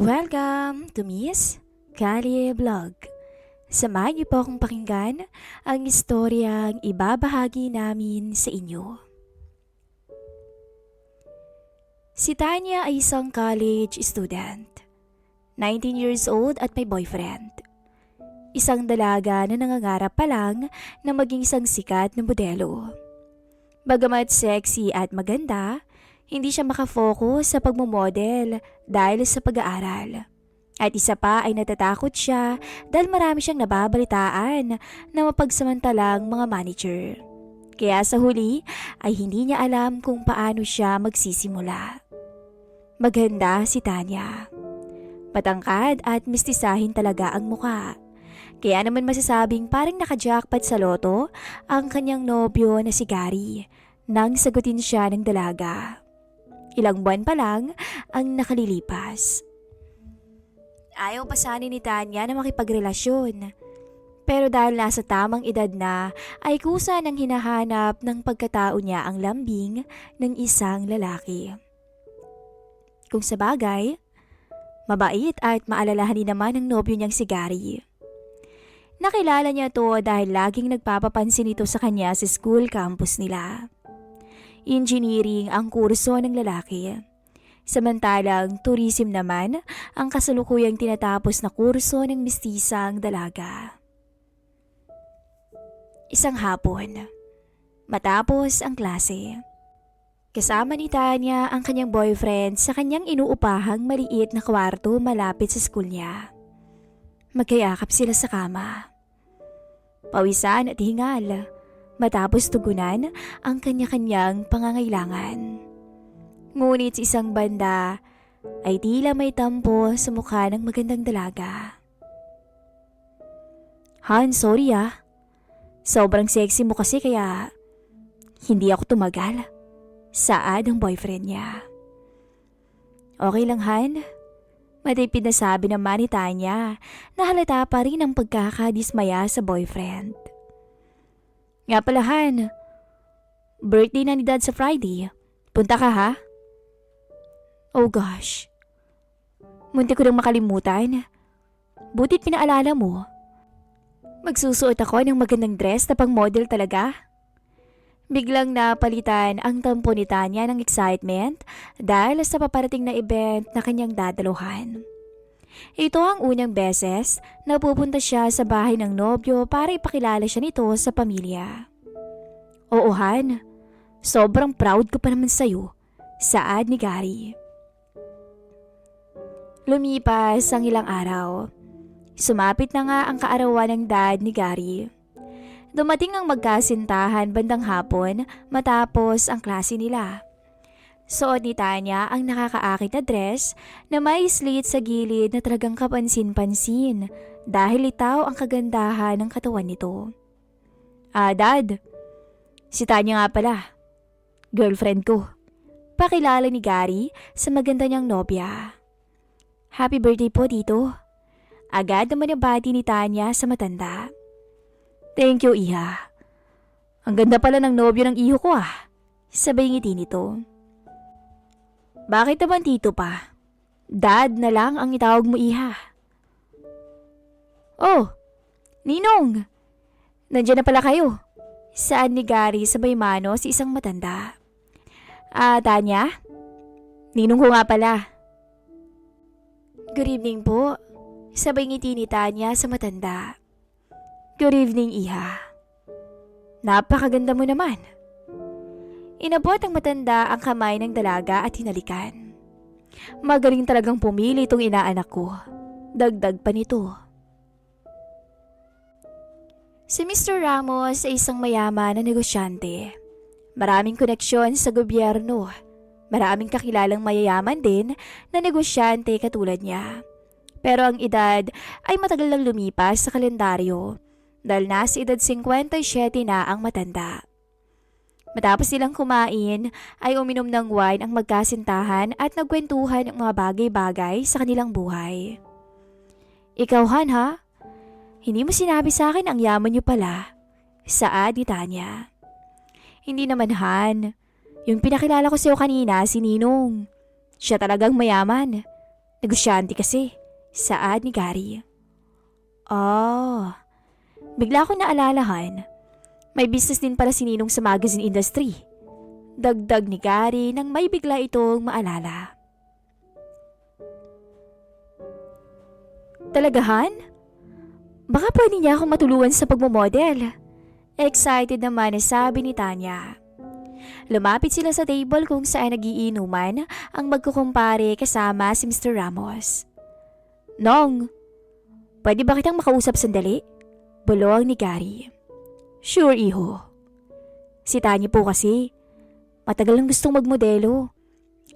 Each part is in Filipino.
Welcome to Miss Kali Vlog. Samahan niyo po akong pakinggan ang istoryang ibabahagi namin sa inyo. Si Tanya ay isang college student. 19 years old at may boyfriend. Isang dalaga na nangangarap pa lang na maging isang sikat na modelo. Bagamat sexy at maganda, hindi siya makafocus sa pagmumodel dahil sa pag-aaral. At isa pa ay natatakot siya dahil marami siyang nababalitaan na mapagsamantalang mga manager. Kaya sa huli ay hindi niya alam kung paano siya magsisimula. Maganda si Tanya. Matangkad at mistisahin talaga ang muka. Kaya naman masasabing parang nakajackpot sa loto ang kanyang nobyo na si Gary nang sagutin siya ng dalaga. Ilang buwan pa lang ang nakalilipas. Ayaw pa sana ni Tanya na makipagrelasyon. Pero dahil nasa tamang edad na, ay kusa nang hinahanap ng pagkatao niya ang lambing ng isang lalaki. Kung sa bagay, mabait at maalalahanin naman ang nobyo niyang si Gary. Nakilala niya to dahil laging nagpapapansin ito sa kanya sa school campus nila. Engineering ang kurso ng lalaki. Samantalang tourism naman ang kasalukuyang tinatapos na kurso ng mistisang dalaga. Isang hapon, matapos ang klase. Kasama ni Tanya ang kanyang boyfriend sa kanyang inuupahang maliit na kwarto malapit sa school niya. Magkayakap sila sa kama. Pawisan at hingal matapos tugunan ang kanya-kanyang pangangailangan. Ngunit sa isang banda ay tila may tampo sa mukha ng magandang dalaga. Han, sorry ah. Sobrang sexy mo kasi kaya hindi ako tumagal. Saad ang boyfriend niya. Okay lang Han. Matipid na sabi naman ni Tanya na halata pa rin ang pagkakadismaya sa boyfriend. Nga pala Han, birthday na ni Dad sa Friday. Punta ka ha? Oh gosh. Munti ko nang makalimutan. Butit pinaalala mo. Magsusuot ako ng magandang dress na pang model talaga. Biglang napalitan ang tampo ni Tanya ng excitement dahil sa paparating na event na kanyang dadaluhan. Ito ang unang beses na pupunta siya sa bahay ng nobyo para ipakilala siya nito sa pamilya. Oo Han, sobrang proud ko pa naman sa'yo, saad ni Gary. Lumipas ang ilang araw. Sumapit na nga ang kaarawan ng dad ni Gary. Dumating ang magkasintahan bandang hapon matapos ang klase nila. Suot ni Tanya ang nakakaakit na dress na may slit sa gilid na talagang kapansin-pansin dahil itaw ang kagandahan ng katawan nito. Ah, Dad. Si Tanya nga pala. Girlfriend ko. Pakilala ni Gary sa maganda niyang nobya. Happy birthday po dito. Agad naman nabati ni Tanya sa matanda. Thank you, Iha. Ang ganda pala ng nobyo ng iho ko ah. Sabay ngiti nito. Bakit naman tito pa? Dad na lang ang itawag mo, Iha. Oh, Ninong! Nandiyan na pala kayo. Saan ni Gary sabay mano si isang matanda? Ah, Tanya? Ninong ko nga pala. Good evening po. Sabay ngiti ni Tanya sa matanda. Good evening, Iha. Napakaganda mo naman. Inabot ang matanda ang kamay ng dalaga at hinalikan. Magaling talagang pumili itong inaanak ko. Dagdag pa nito. Si Mr. Ramos ay isang mayaman na negosyante. Maraming koneksyon sa gobyerno. Maraming kakilalang mayayaman din na negosyante katulad niya. Pero ang edad ay matagal lang lumipas sa kalendaryo dahil nasa edad 57 na ang matanda. Matapos silang kumain, ay uminom ng wine ang magkasintahan at nagkwentuhan ng mga bagay-bagay sa kanilang buhay. Ikaw, Han, ha? Hindi mo sinabi sa akin ang yaman niyo pala. Saad ni Tanya. Hindi naman, Han. Yung pinakilala ko sa'yo kanina, si Ninong. Siya talagang mayaman. Negosyante kasi. Saad ni Gary. Oh, bigla ko naalalahan. May business din pala si Ninong sa magazine industry. Dagdag ni Gary nang may bigla itong maalala. Talagahan? Baka pwede niya akong matulungan sa pagmamodel. Excited naman na sabi ni Tanya. Lumapit sila sa table kung saan nagiinuman ang magkukumpare kasama si Mr. Ramos. Nong, pwede ba kitang makausap sandali? Bulong ni Gary. Sure, iho. Si Tanya po kasi, matagal lang gustong magmodelo.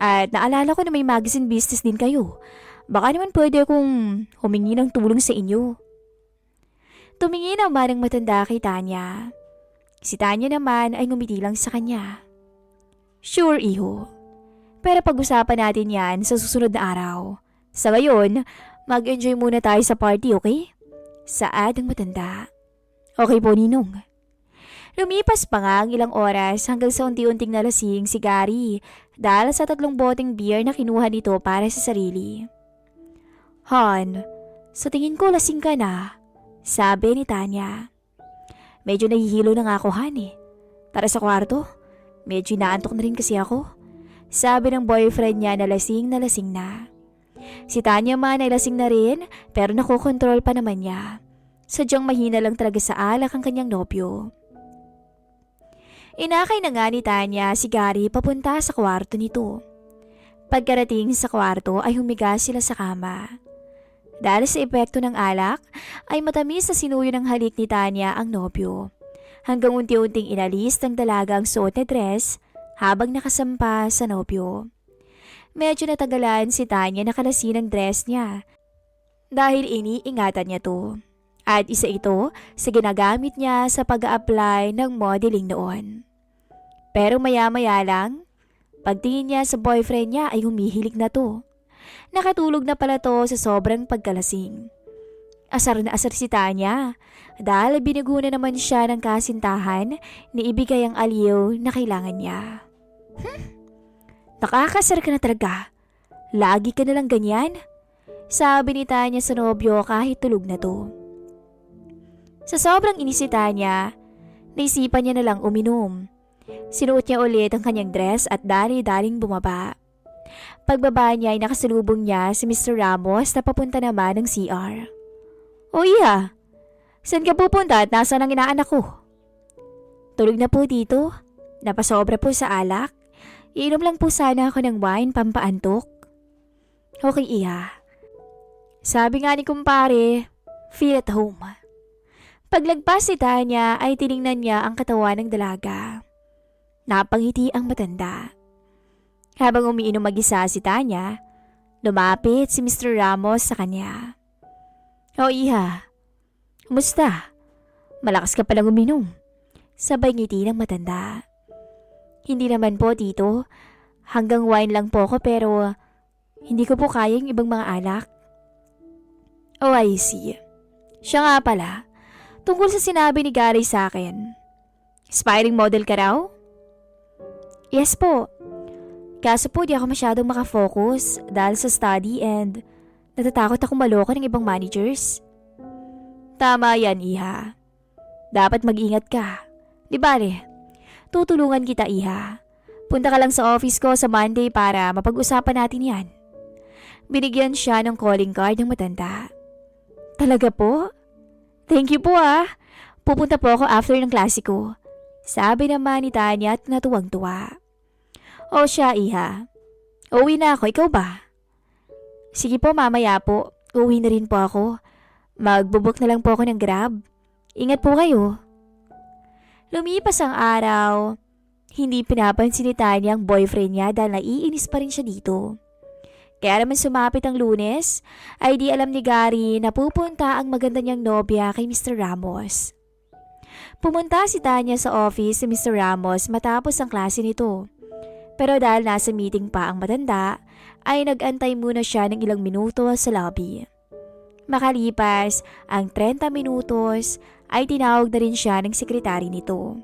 At naalala ko na may magazine business din kayo. Baka naman pwede akong humingi ng tulong sa inyo. Tumingin naman ang matanda kay Tanya. Si Tanya naman ay ngumiti lang sa kanya. Sure, iho. Pero pag-usapan natin yan sa susunod na araw. Sa ngayon, mag-enjoy muna tayo sa party, okay? Saad ang matanda. Okay po, Ninong. Lumipas pa nga ang ilang oras hanggang sa unti-unting nalasing si Gary dahil sa tatlong boteng beer na kinuha nito para sa sarili. Han, sa tingin ko lasing ka na, sabi ni Tanya. Medyo nahihilo na nga ako, Han eh. Tara sa kwarto. Medyo inaantok na rin kasi ako. Sabi ng boyfriend niya na lasing na lasing na. Si Tanya man ay lasing na rin pero nakokontrol pa naman niya. Sadyang mahina lang talaga sa alak ang kanyang nobyo. Inakay na nga ni Tanya si Gary papunta sa kwarto nito. Pagkarating sa kwarto ay humiga sila sa kama. Dahil sa epekto ng alak, ay matamis na sinuyo ng halik ni Tanya ang nobyo. Hanggang unti-unting inalis ng dalaga ang suot na dress habang nakasampa sa nobyo. Medyo natagalan si Tanya na kalasin ang dress niya dahil iniingatan niya to. At isa ito sa ginagamit niya sa pag apply ng modeling noon. Pero maya-maya lang, pagtingin niya sa boyfriend niya ay humihilig na to. Nakatulog na pala to sa sobrang pagkalasing. Asar na asar si Tanya dahil binigo na naman siya ng kasintahan ni ibigay ang aliw na kailangan niya. Hmm? Nakakasar ka na talaga. Lagi ka na lang ganyan. Sabi ni Tanya sa nobyo kahit tulog na to. Sa sobrang inisita niya, naisipan niya na lang uminom. Sinuot niya ulit ang kanyang dress at dali-daling bumaba. Pagbaba niya ay nakasalubong niya si Mr. Ramos na papunta naman ng CR. O iya, saan ka pupunta at nasa ang inaanak ko? Tulog na po dito. Napasobra po sa alak. Iinom lang po sana ako ng wine pampaantok. Okay, iya. Sabi nga ni kumpare, feel at home. Paglagpas si Tanya ay tiningnan niya ang katawan ng dalaga. Napangiti ang matanda. Habang umiinom mag-isa si Tanya, lumapit si Mr. Ramos sa kanya. O iha, kumusta? Malakas ka palang uminom. Sabay ngiti ng matanda. Hindi naman po tito, hanggang wine lang po ako pero hindi ko po kaya yung ibang mga alak. Oh, I see. Siya nga pala, tungkol sa sinabi ni Gary sa akin. Aspiring model ka raw? Yes po. Kaso po di ako masyadong makafocus dahil sa study and natatakot ako maloko ng ibang managers. Tama yan, Iha. Dapat mag-ingat ka. Di bale, tutulungan kita, Iha. Punta ka lang sa office ko sa Monday para mapag-usapan natin yan. Binigyan siya ng calling card ng matanda. Talaga po? Thank you po ah. Pupunta po ako after ng klasiko. Sabi naman ni Tanya at natuwang-tuwa. O siya, Iha. Uwi na ako, ikaw ba? Sige po, mamaya po. Uwi na rin po ako. Magbubuk na lang po ako ng grab. Ingat po kayo. Lumipas ang araw. Hindi pinapansin ni Tanya ang boyfriend niya dahil naiinis pa rin siya dito. Kaya naman sumapit ang lunes, ay di alam ni Gary na pupunta ang maganda niyang nobya kay Mr. Ramos. Pumunta si Tanya sa office si Mr. Ramos matapos ang klase nito. Pero dahil nasa meeting pa ang matanda, ay nagantay muna siya ng ilang minuto sa lobby. Makalipas ang 30 minutos ay tinawag na rin siya ng sekretary nito.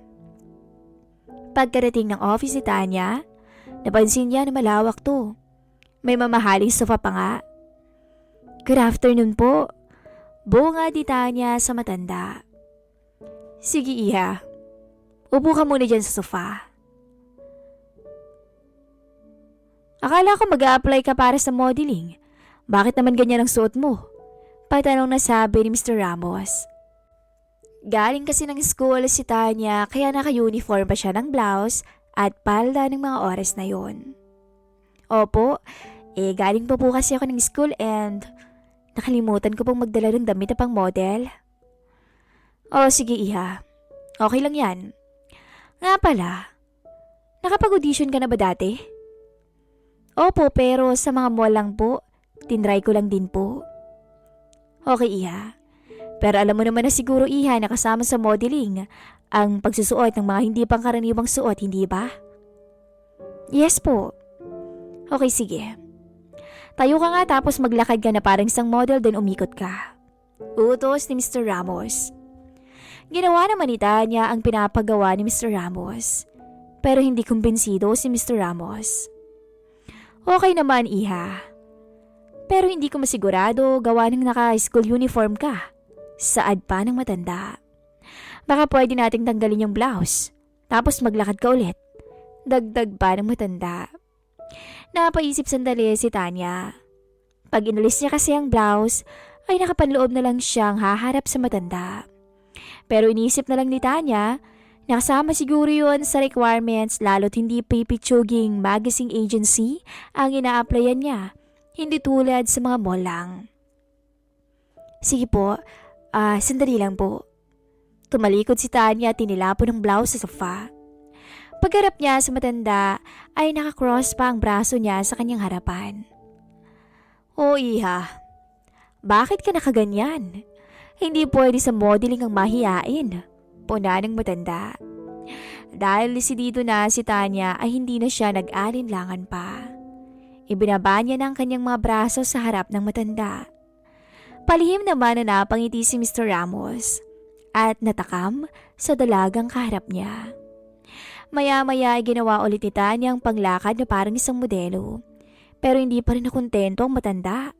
Pagkarating ng office ni Tanya, napansin niya na malawak to. May mamahaling sofa pa nga. Good afternoon po. Bunga di Tanya sa matanda. Sige iha. Upo ka muna dyan sa sofa. Akala ko mag apply ka para sa modeling. Bakit naman ganyan ang suot mo? Patanong na sabi ni Mr. Ramos. Galing kasi ng school si Tanya kaya naka-uniform pa siya ng blouse at palda ng mga oras na yon. Opo, eh galing po po kasi ako ng school and nakalimutan ko pong magdala ng damit na pang model. Oh, sige iha. Okay lang yan. Nga pala, nakapag-audition ka na ba dati? Opo, pero sa mga mall lang po. Tinry ko lang din po. Okay, Iha. Pero alam mo naman na siguro, Iha, na kasama sa modeling ang pagsusuot ng mga hindi pangkaraniwang suot, hindi ba? Yes po. Okay, sige. Tayo ka nga tapos maglakad ka na parang isang model then umikot ka. Utos ni Mr. Ramos. Ginawa naman ni Tanya ang pinapagawa ni Mr. Ramos. Pero hindi kumbinsido si Mr. Ramos. Okay naman, Iha. Pero hindi ko masigurado gawa ng naka-school uniform ka. Saad pa ng matanda. Baka pwede nating tanggalin yung blouse. Tapos maglakad ka ulit. Dagdag pa ng matanda. Napaisip sandali si Tanya. Pag inalis niya kasi ang blouse, ay nakapanloob na lang siyang haharap sa matanda. Pero inisip na lang ni Tanya, nakasama siguro yun sa requirements lalo't hindi pipitsuging magazine agency ang ina-applyan niya hindi tulad sa mga mall lang. Sige po, ah, sandali lang po. Tumalikod si Tanya at tinilapon ng blouse sa sofa. Pagharap niya sa matanda ay nakakross pa ang braso niya sa kanyang harapan. O iha, bakit ka nakaganyan? Hindi pwede sa modeling ang mahiyain. Puna ng matanda. Dahil desidido na si Tanya ay hindi na siya nag-alinlangan pa. Ibinaba niya ng kanyang mga braso sa harap ng matanda. Palihim naman na napangiti si Mr. Ramos at natakam sa dalagang kaharap niya. Maya-maya ay ginawa ulit ni Tanya ang panglakad na parang isang modelo. Pero hindi pa rin nakontento ang matanda.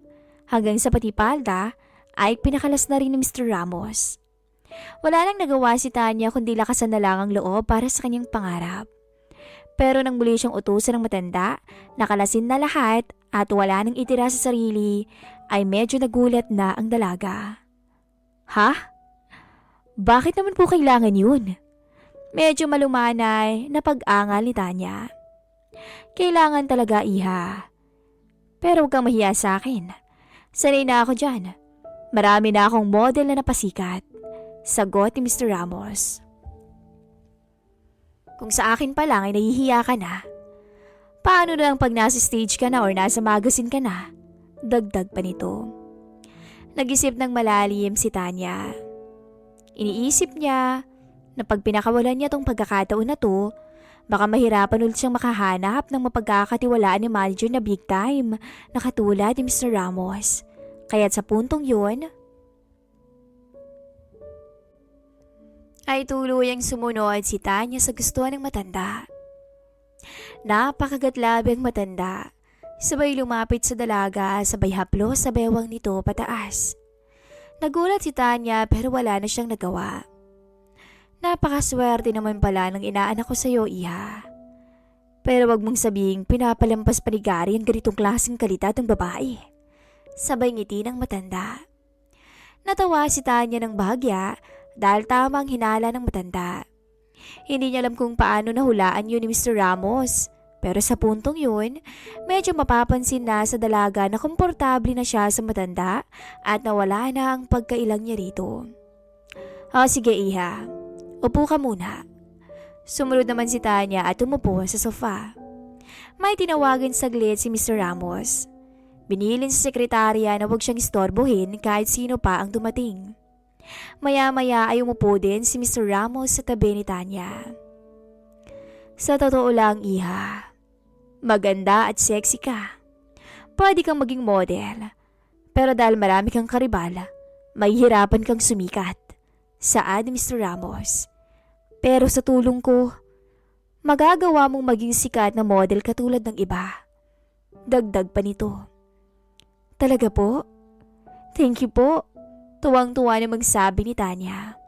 Hanggang sa pati palda ay pinakalas na rin ni Mr. Ramos. Wala nang nagawa si Tanya kundi lakasan na lang ang loob para sa kanyang pangarap. Pero nang muli siyang utusan ng matanda, nakalasin na lahat at wala nang itira sa sarili, ay medyo nagulat na ang dalaga. Ha? Bakit naman po kailangan yun? Medyo malumanay na pag-angal ni Tanya. Kailangan talaga, iha. Pero huwag kang mahiya sa akin. Sanay na ako dyan. Marami na akong model na napasikat. Sagot ni Mr. Ramos. Kung sa akin pa lang ay nahihiya ka na. Paano na lang pag nasa stage ka na or nasa magazine ka na? Dagdag pa nito. Nag-isip ng malalim si Tanya. Iniisip niya na pag pinakawalan niya tong pagkakataon na to, baka mahirapan ulit siyang makahanap ng mapagkakatiwalaan ni manager na big time na katulad ni Mr. Ramos. Kaya't sa puntong yun, ay tuluyang sumunod si Tanya sa gusto ng matanda. Napakagatlabi ang matanda. Sabay lumapit sa dalaga, sabay haplo sa bewang nito pataas. Nagulat si Tanya pero wala na siyang nagawa. Napakaswerte naman pala ng inaanak ko sa iyo, Iha. Pero wag mong sabihing pinapalampas pa ni Gary ang ganitong klaseng kalidad ng babae. Sabay ngiti ng matanda. Natawa si Tanya ng bahagya dahil tama ang hinala ng matanda. Hindi niya alam kung paano nahulaan yun ni Mr. Ramos. Pero sa puntong yun, medyo mapapansin na sa dalaga na komportable na siya sa matanda at nawala na ang pagkailang niya rito. O sige iha, upo ka muna. Sumunod naman si Tanya at umupo sa sofa. May tinawagan saglit si Mr. Ramos. Binilin sa sekretarya na huwag siyang istorbohin kahit sino pa ang dumating. Maya-maya ay umupo din si Mr. Ramos sa tabi ni Tanya. Sa totoo lang, Iha, maganda at sexy ka. Pwede kang maging model. Pero dahil marami kang karibal, mahihirapan kang sumikat. Saad ni Mr. Ramos. Pero sa tulong ko, magagawa mong maging sikat na model katulad ng iba. Dagdag pa nito. Talaga po? Thank you po. Tuwang-tuwa na magsabi ni Tanya.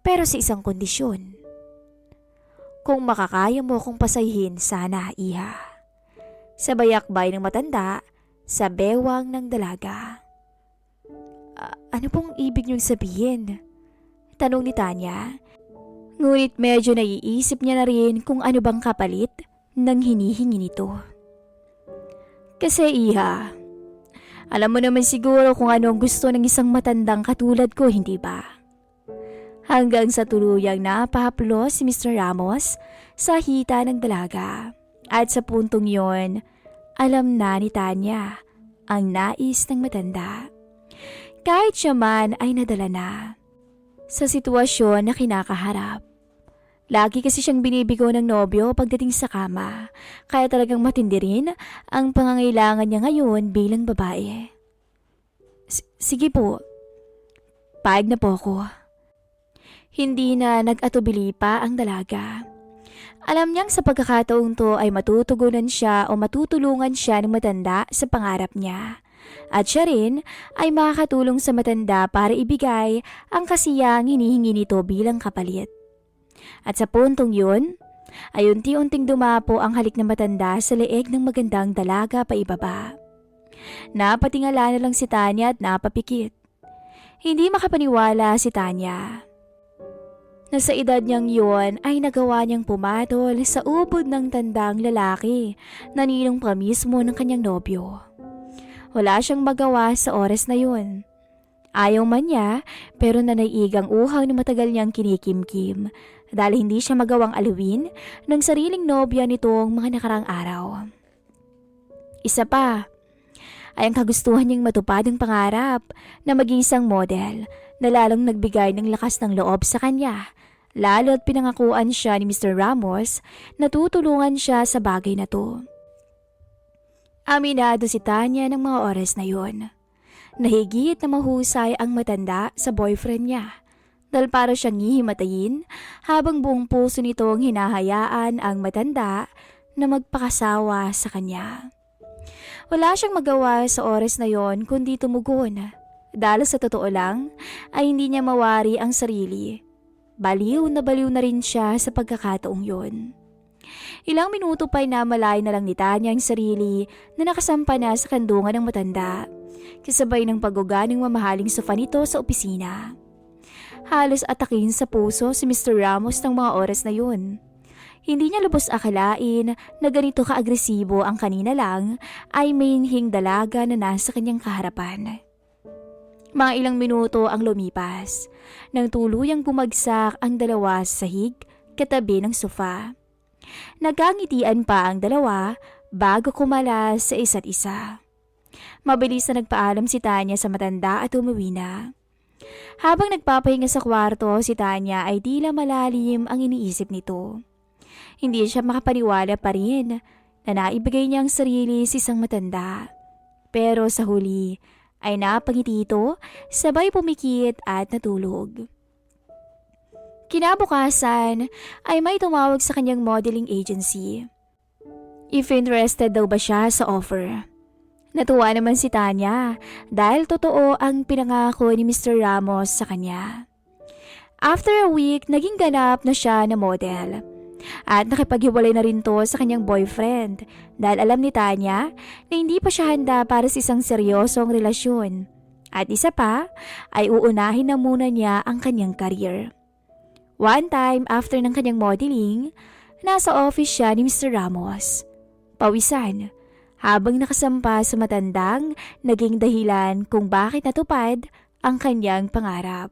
Pero sa isang kondisyon. Kung makakaya mo akong pasahin, sana, iha. Sa bayakbay ng matanda, sa bewang ng dalaga. "Ah, ano pong ibig niyong sabihin? Tanong ni Tanya. Ngunit medyo naiisip niya na rin kung ano bang kapalit ng hinihingi nito. Kasi iha, alam mo naman siguro kung ano ang gusto ng isang matandang katulad ko, hindi ba? Hanggang sa tuluyang napahaplo si Mr. Ramos sa hita ng dalaga. At sa puntong yon, alam na ni Tanya ang nais ng matanda. Kahit siya man ay nadala na sa sitwasyon na kinakaharap. Lagi kasi siyang binibigo ng nobyo pagdating sa kama, kaya talagang matindi rin ang pangangailangan niya ngayon bilang babae. S- sige po, paig na po ako. Hindi na nag-atubili pa ang dalaga. Alam niyang sa pagkakataong to ay matutugunan siya o matutulungan siya ng matanda sa pangarap niya. At siya rin ay makakatulong sa matanda para ibigay ang kasiyang hinihingi nito bilang kapalit. At sa puntong yun, ay unti-unting dumapo ang halik ng matanda sa leeg ng magandang dalaga pa ibaba. Napatingala na lang si Tanya at napapikit. Hindi makapaniwala si Tanya. Na sa edad niyang yun ay nagawa niyang pumatol sa ubod ng tandang lalaki na ninong pa mismo ng kanyang nobyo. Wala siyang magawa sa oras na yun. Ayaw man niya pero nanaigang uhaw na matagal niyang kinikimkim dahil hindi siya magawang aluwin ng sariling nobya nitong mga nakarang araw. Isa pa, ay ang kagustuhan niyang matupad ang pangarap na maging isang model na lalong nagbigay ng lakas ng loob sa kanya. Lalo at pinangakuan siya ni Mr. Ramos na tutulungan siya sa bagay na to. Aminado si Tanya ng mga oras na yon. Nahigit na mahusay ang matanda sa boyfriend niya dahil para siyang hihimatayin habang buong puso nitong hinahayaan ang matanda na magpakasawa sa kanya. Wala siyang magawa sa oras na yon kundi tumugon. Dahil sa totoo lang ay hindi niya mawari ang sarili. Baliw na baliw na rin siya sa pagkakataong yon. Ilang minuto pa'y namalay na lang ni Tanya ang sarili na nakasampa na sa kandungan ng matanda. Kasabay ng pagguga ng mamahaling sofa nito sa opisina. Halos atakin sa puso si Mr. Ramos ng mga oras na yun. Hindi niya lubos akalain na ganito kaagresibo ang kanina lang ay mainhing dalaga na nasa kanyang kaharapan. Mga ilang minuto ang lumipas nang tuluyang bumagsak ang dalawa sa sahig katabi ng sofa. Nagkangitian pa ang dalawa bago kumalas sa isa't isa. Mabilis na nagpaalam si Tanya sa matanda at umuwi na. Habang nagpapahinga sa kwarto, si Tanya ay tila malalim ang iniisip nito. Hindi siya makapaniwala pa rin na naibigay niya ang sarili sa isang matanda. Pero sa huli ay napangiti ito, sabay pumikit at natulog. Kinabukasan ay may tumawag sa kanyang modeling agency. If interested daw ba siya sa offer. Natuwa naman si Tanya dahil totoo ang pinangako ni Mr. Ramos sa kanya. After a week, naging ganap na siya na model. At nakipaghiwalay na rin to sa kanyang boyfriend dahil alam ni Tanya na hindi pa siya handa para sa isang seryosong relasyon. At isa pa, ay uunahin na muna niya ang kanyang career. One time after ng kanyang modeling, nasa office siya ni Mr. Ramos. Pawisan, habang nakasampa sa matandang naging dahilan kung bakit natupad ang kanyang pangarap.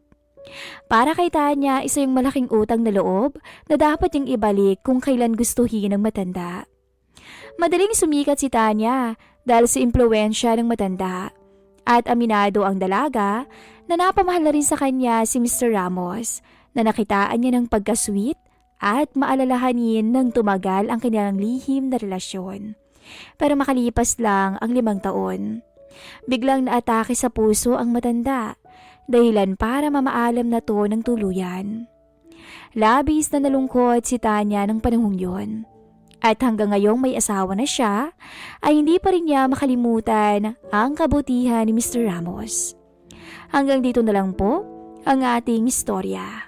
Para kay Tanya, isa yung malaking utang na loob na dapat niyang ibalik kung kailan gustuhin ng matanda. Madaling sumikat si Tanya dahil sa impluensya ng matanda. At aminado ang dalaga na napamahal na rin sa kanya si Mr. Ramos na nakitaan niya ng pagkasweet at maalalahanin ng tumagal ang kanilang lihim na relasyon. Pero makalipas lang ang limang taon. Biglang naatake sa puso ang matanda dahilan para mamaalam na to ng tuluyan. Labis na nalungkot si Tanya ng panahong yon. At hanggang ngayong may asawa na siya, ay hindi pa rin niya makalimutan ang kabutihan ni Mr. Ramos. Hanggang dito na lang po ang ating istorya.